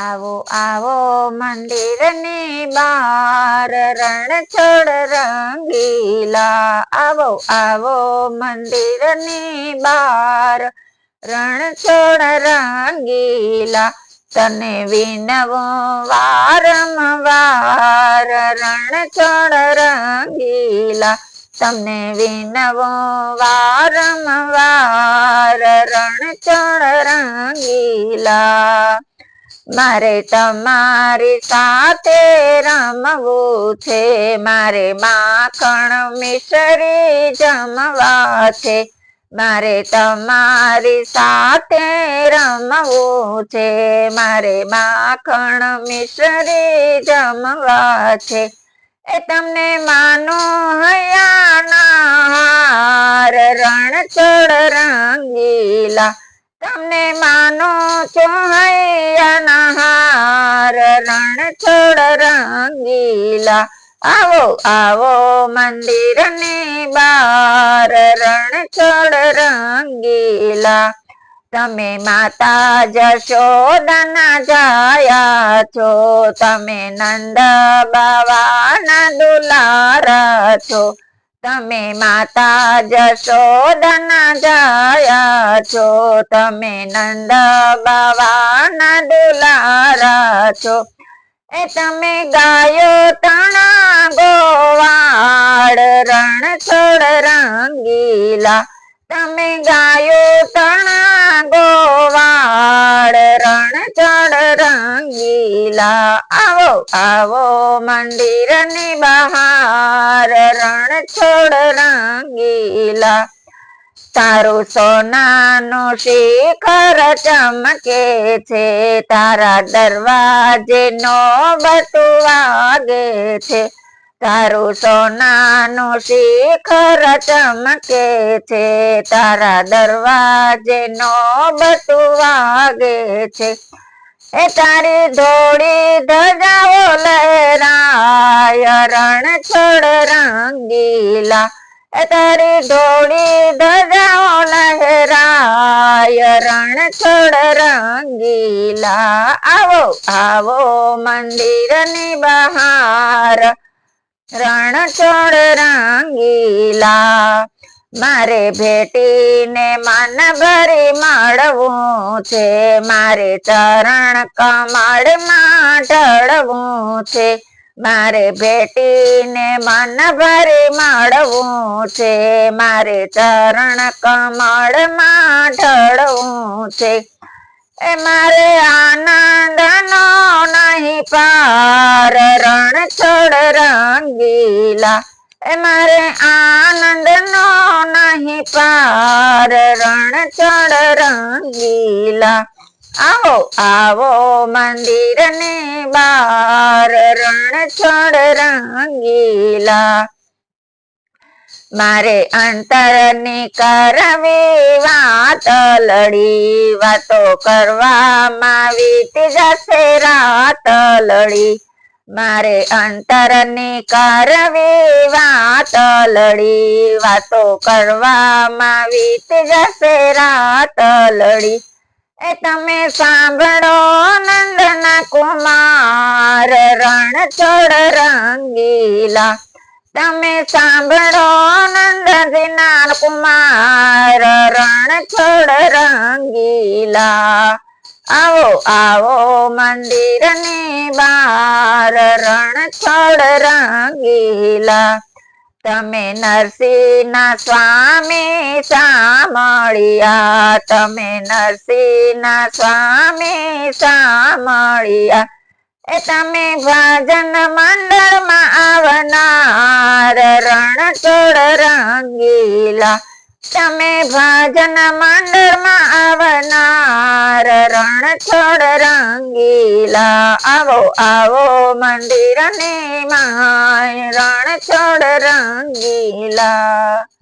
આવો આવો મંદિરની બાર, રણછોડ રંગીલા. આવો આવો મંદિરની બાર, રણછોડ રંગીલા. તને વિનવો વારંવાર, રણછોડ રંગીલા. તમને વિનવો વારંવાર, રણછોડ રંગીલા. મારે તમારી સાથે રમવું છે, મારે માખણ મિશ્રી જમવા છે. મારે તમારી સાથે રમવું છે, મારે માખણ મિશ્રી જમવા છે. એ તમને માનો તમને માનો છો હૈયાના રણ છોડ રંગીલા. આવો આવો મંદિરની બાર, રણ છોડ રંગીલા. તમે માતા જશોદના જાયા છો, તમે નંદ બાવાના દુલારા છો. તમે માતા જશોદના જાયા છો તમે નંદ બાવાના દુલારા છો. એ તમે ગાયો તણા ગોવાડ રણછોડ રંગીલા. તમે ગાયો તણા ગોવાડ રણછોડ રંગીલા. આવો આવો મંદિરની બહાર રણ, છોડ રંગીલા. તારું સોનાનું શિખર ચમકે છે, તારા દરવાજે નો વાગે છે. તારું સોનાનું શિખર ચમકે છે, તારા દરવાજે નો વાગે છે. એ તારી ધોળી ધજાઓ લહેરાય રણછોડ રંગીલા. એ તારી ધોળી ધજાઓ લહેરાય રણછોડ રંગીલા. આવો આવો મંદિરની બહાર રણછોડ રાંગીલા. મારે ભેટીને મન ભરી માળવું છે. મારે ચરણ કમળમાં ઢળવું છે. મારે ભેટીને મન ભરી માળવું છે. મારે ચરણ કમળમાં ઢળવું છે. એ મારે આનંદનો નહીં પાર રણછોડ રંગીલા. એ મારે આનંદનો નહીં પાર રણછોડ રંગીલા. આવો આવો મંદિરની બાર રણછોડ રંગીલા. મારે અંતરની કરવી વાત લડી, વાતો કરવામાં વીતી જશે રાત લડી. મારે અંતરની કરવી વાત લડી, વાતો કરવામાં વીતી જશે રાત લડી. એ તમે સાંભળો નંદના કુમાર, રણછોડ રંગીલા. તમે સાંભળો નંદજીના કુમાર રણછોડ રંગીલા. આવો આવો મંદિરની બાર રણછોડ રંગીલા. તમે નરસિંહના સ્વામી સામળિયા તમે નરસિંહના સ્વામી સામળિયા એ તમે ભજન મંડળમાં આવનાર રણછોડ રંગીલા. તમે ભજન મંડળમાં આવનાર રણછોડ રંગીલા. આવો આવો મંદિરની માય રણછોડ રંગીલા.